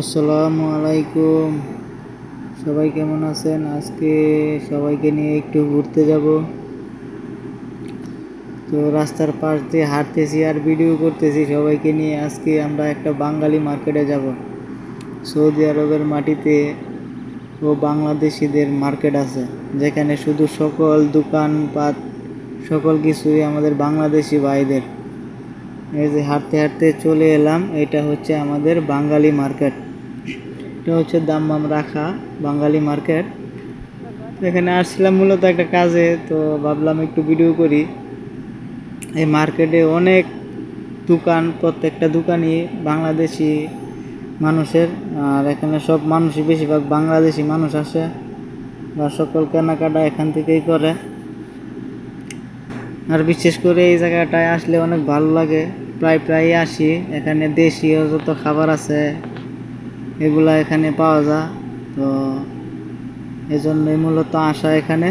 আসসালামু আলাইকুম। সবাই কেমন আছেন? আজকে সবাইকে নিয়ে একটু ঘুরতে যাব। তো রাস্তার পাশ দিয়ে হাঁটতেছি আর ভিডিও করতেছি সবাইকে নিয়ে। আজকে আমরা একটা বাঙালি মার্কেটে যাব। সৌদি আরবের মাটিতে ও বাংলাদেশিদের মার্কেট আছে। যেখানে শুধু সকল দোকানপাট, সকল কিছুই আমাদের বাংলাদেশি ভাইদের। এই যে হাঁটতে হাঁটতে চলে এলাম, এটা হচ্ছে আমাদের বাঙালি মার্কেট। এটা হচ্ছে দাম্মাম রাখা বাঙালি মার্কেট। এখানে আসছিলাম মূলত একটা কাজে, তো ভাবলাম একটু ভিডিও করি। এই মার্কেটে অনেক দোকান, প্রত্যেকটা দোকানই বাংলাদেশি মানুষের, আর এখানে সব মানুষই, বেশিরভাগ বাংলাদেশি মানুষ আসে বা সকল কেনাকাটা এখান থেকেই করে। আর বিশেষ করে এই জায়গাটায় আসলে অনেক ভালো লাগে। প্রায় প্রায় আসি। এখানে দেশীয় যত খাবার আছে, এগুলা এখানে পাওয়া যায়। তো এজন্যই মূলত আসা এখানে।